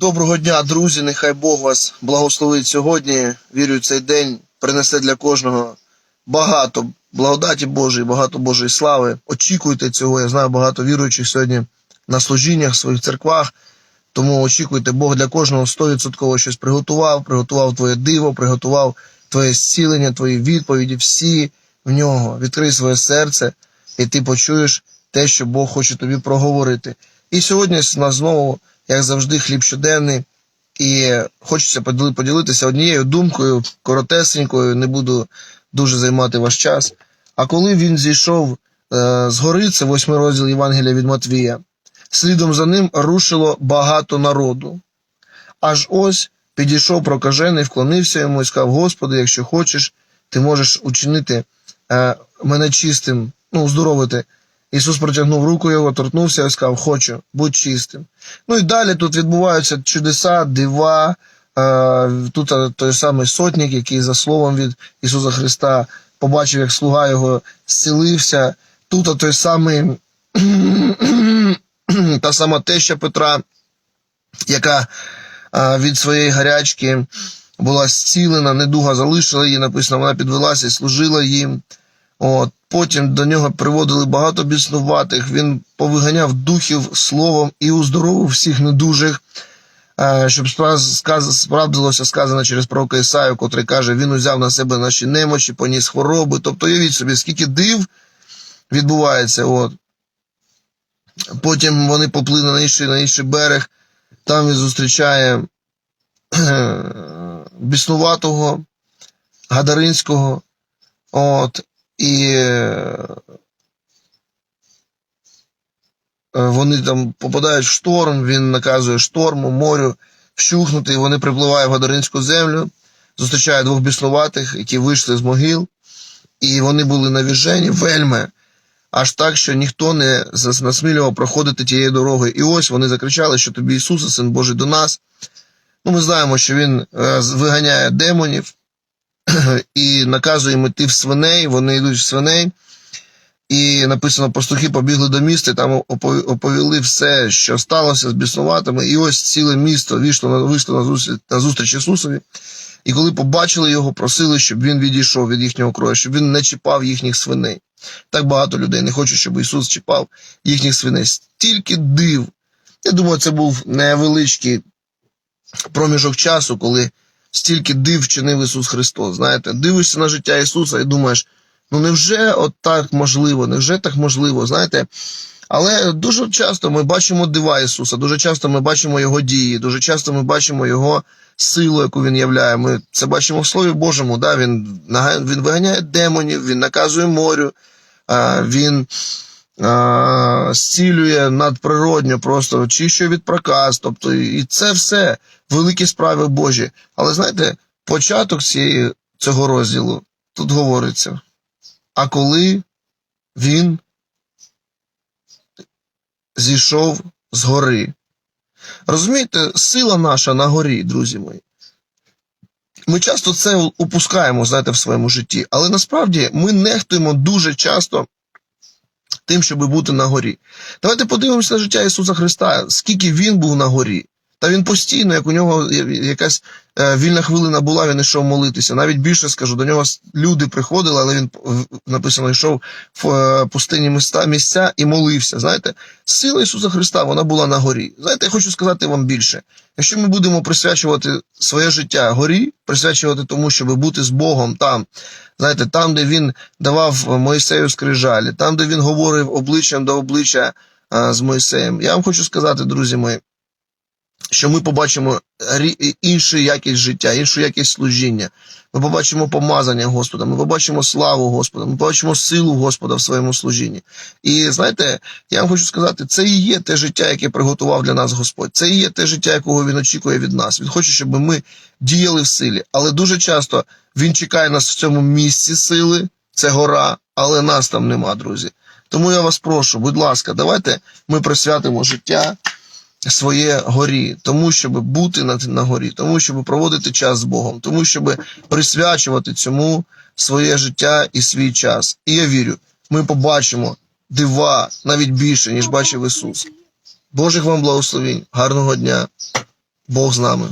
Доброго дня, друзі. Нехай Бог вас благословить сьогодні. Вірю, цей день принесе для кожного багато благодаті Божої, багато Божої слави. Очікуйте цього. Я знаю багато віруючих сьогодні на служіннях в своїх церквах. Тому очікуйте, Бог для кожного 100% щось приготував, приготував твоє диво, приготував твоє зцілення, твої відповіді, всі в нього. Відкрий своє серце, і ти почуєш те, що Бог хоче тобі проговорити. І сьогодні нас знову, як завжди, хліб щоденний. І хочеться поділитися однією думкою, коротесенькою, не буду дуже займати ваш час. А коли він зійшов е, з гори, це восьмий розділ Євангелія від Матвія, слідом за ним рушило багато народу. Аж ось підійшов прокажений, вклонився йому і сказав: Господи, якщо хочеш, ти можеш учинити е, мене чистим, ну, оздоровити. Ісус протягнув руку його, торкнувся і сказав: Хочу, будь чистим. Ну і далі тут відбуваються чудеса, дива. Е, тут е, той самий сотник, який за словом від Ісуса Христа побачив, як слуга його зцілився. Тут е, той самий та сама теща Петра, яка від своєї гарячки була зцілена, недуга залишила її, написано, вона підвелася і служила їм. От, потім до нього приводили багато біснуватих, він повиганяв духів словом і уздоровив всіх недужих, е, щоб справдилося сказано через пророка Ісаю, котрий каже, він узяв на себе наші немочі, поніс хвороби. Тобто, уявіть собі, скільки див відбувається. От. Потім вони поплили на інший, на інший берег, там він зустрічає е, біснуватого, Гадаринського. От, і е, вони там попадають в шторм, він наказує шторму, морю вщухнути, і вони припливають в Гадаринську землю, зустрічає двох біснуватих, які вийшли з могил, і вони були навіжені вельми, аж так, що ніхто не насмілював проходити тією дорогою. І ось вони закричали, що тобі Ісусе, Син Божий, до нас. Ну, ми знаємо, що він е, виганяє демонів, і наказує їм іти в свиней, вони йдуть в свиней. І написано, пастухи побігли до міста, і там оповіли все, що сталося з біснуватими. І ось ціле місто вийшло на, вийшло на, зустріч, на зустріч Ісусові. І коли побачили його, просили, щоб він відійшов від їхнього крою, щоб він не чіпав їхніх свиней. Так багато людей не хочуть, щоб Ісус чіпав їхніх свиней. Стільки див. Я думаю, це був невеличкий проміжок часу, коли стільки див вчинив Ісус Христос. Знаєте, дивишся на життя Ісуса і думаєш, ну невже от так можливо, невже так можливо, знаєте? Але дуже часто ми бачимо дива Ісуса, дуже часто ми бачимо Його дії, дуже часто ми бачимо Його силу, яку Він являє. Ми це бачимо в Слові Божому. Да? Він, він виганяє демонів, він наказує морю, він зцілює надприродньо, просто очищує від проказ. Тобто, і це все великі справи Божі. Але знаєте, початок цієї, цього розділу тут говориться. А коли він зійшов з гори. Розумієте, сила наша на горі, друзі мої. Ми часто це упускаємо, знаєте, в своєму житті, але насправді ми нехтуємо дуже часто тим, щоб бути на горі. Давайте подивимося на життя Ісуса Христа, скільки він був на горі. Та він постійно, як у нього якась е, вільна хвилина була, він йшов молитися. Навіть більше скажу, до нього люди приходили, але він написано, йшов в е, пустині міста, місця і молився. Знаєте, сила Ісуса Христа вона була на горі. Знаєте, я хочу сказати вам більше. Якщо ми будемо присвячувати своє життя горі, присвячувати тому, щоб бути з Богом там, знаєте, там, де він давав Моїсею скрижалі, там, де він говорив обличчям до обличчя а, з Моїсеєм. Я вам хочу сказати, друзі мої, що ми побачимо іншу якість життя, іншу якість служіння. Ми побачимо помазання Господа, ми побачимо славу Господа, ми побачимо силу Господа в своєму служінні. І знаєте, я вам хочу сказати, це і є те життя, яке приготував для нас Господь. Це і є те життя, якого Він очікує від нас. Він хоче, щоб ми діяли в силі. Але дуже часто Він чекає нас в цьому місці сили, це гора, але нас там нема, друзі. Тому я вас прошу, будь ласка, давайте ми присвятимо життя своє горі, тому щоб бути на, на горі, тому щоб проводити час з Богом, тому щоб присвячувати цьому своє життя і свій час. І я вірю, ми побачимо дива навіть більше, ніж бачив Ісус. Божих вам благословінь, гарного дня. Бог з нами.